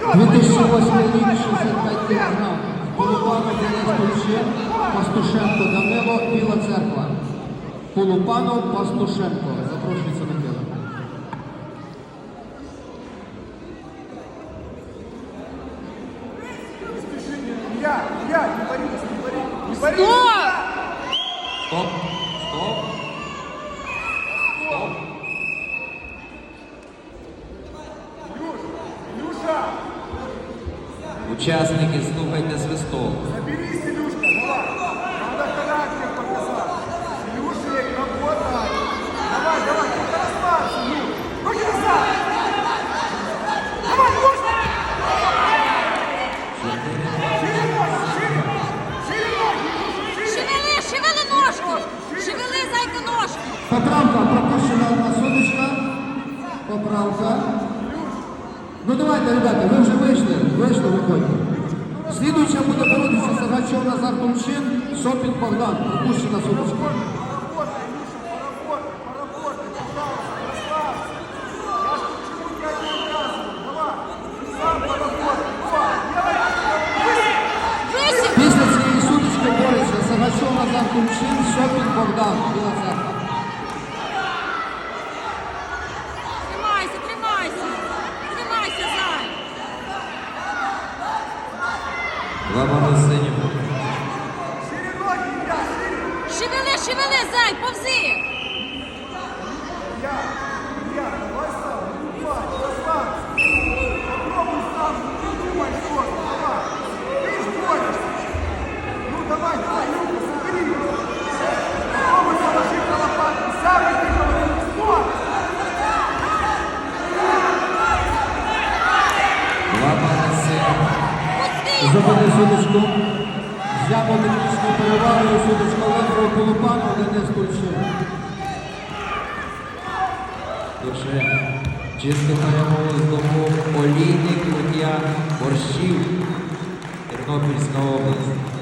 2008 рік 65 кг. Полупанов Денис Кульчин, Пастушенко Данило, Біла Церква. Полупанов, Пастушенко. Запрошується на килим. Я, я, не борись, не борись, не борись. Стоп! Стоп! Илюша, Учасники, слухайте свисток. заберись, Илюшка, давай. Надо характер ну. Руки назад. Давай, ноги, Шевели, шевели ножку! Шевели, зайка ножку! Поправка, пропущена одна соточка. Поправка. Ну давайте, ребята, ви вже вийшли, вийшли, виходьте. Слідуюча буде боротися Сагачов Назар Тумчин, Сопін Богдан. Пропущена. Висів! Після цієї сутички бореться Сагачов Назар Тумчин, Сопін Богдан. Біла церква. Тримайся, тримайся! Тримайся, зай! Два на шире. Шевели, шевели, зай, повзи! Пусти! судочку. Взяв Взяв одиничну перевагою сутичка Колупану, але не Кульчин. Дуже чисто перемогу здобув олійник Лук'ян Борщів, Тернопільська область.